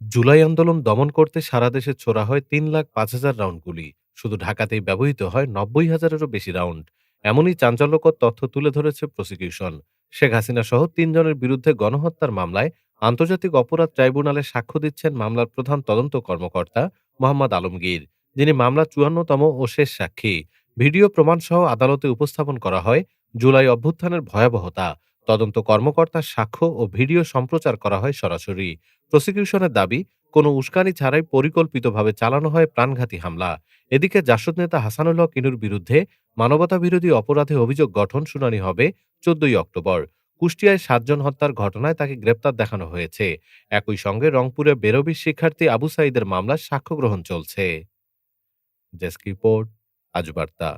জুলাই আন্দোলন দমন করতে সারা দেশে ছোড়া হয় তিন লাখ পাঁচ হাজার রাউন্ড গুলি। শুধু ঢাকাতেই ব্যবহৃত হয় নব্বই হাজারেরও বেশি রাউন্ড। এমনই চাঞ্চল্যকর তথ্য তুলে ধরেছে প্রসিকিউশন। শেখ হাসিনা সহ তিনজনের বিরুদ্ধে গণহত্যার মামলায় আন্তর্জাতিক অপরাধ ট্রাইব্যুনালে সাক্ষ্য দিচ্ছেন মামলার প্রধান তদন্ত কর্মকর্তা মোহাম্মদ আলমগীর। যিনি মামলার চুয়ান্নতম ও শেষ সাক্ষী। ভিডিও প্রমাণ সহ আদালতে উপস্থাপন করা হয় জুলাই অভ্যুত্থানের ভয়াবহতা। তদন্ত কর্মকর্তার সাক্ষ্য ও ভিডিও সম্প্রচার করা হয় সরাসরি। প্রসিকিউশনের দাবি, কোনো উস্কানি ছাড়াই পরিকল্পিতভাবে চালানো হয় প্রাণঘাতী হামলা। এদিকে জাসদ নেতা হাসানুল হক ইনুর বিরুদ্ধে মানবতাবিরোধী অপরাধে অভিযোগ গঠন শুনানি হবে চোদ্দই অক্টোবর। কুষ্টিয়ায় সাতজন হত্যার ঘটনায় তাকে গ্রেপ্তার দেখানো হয়েছে। একই সঙ্গে রংপুরে বেরোবির শিক্ষার্থী আবু সাইদের মামলার সাক্ষ্য গ্রহণ চলছে। ডেস্ক রিপোর্ট আজ বার্তা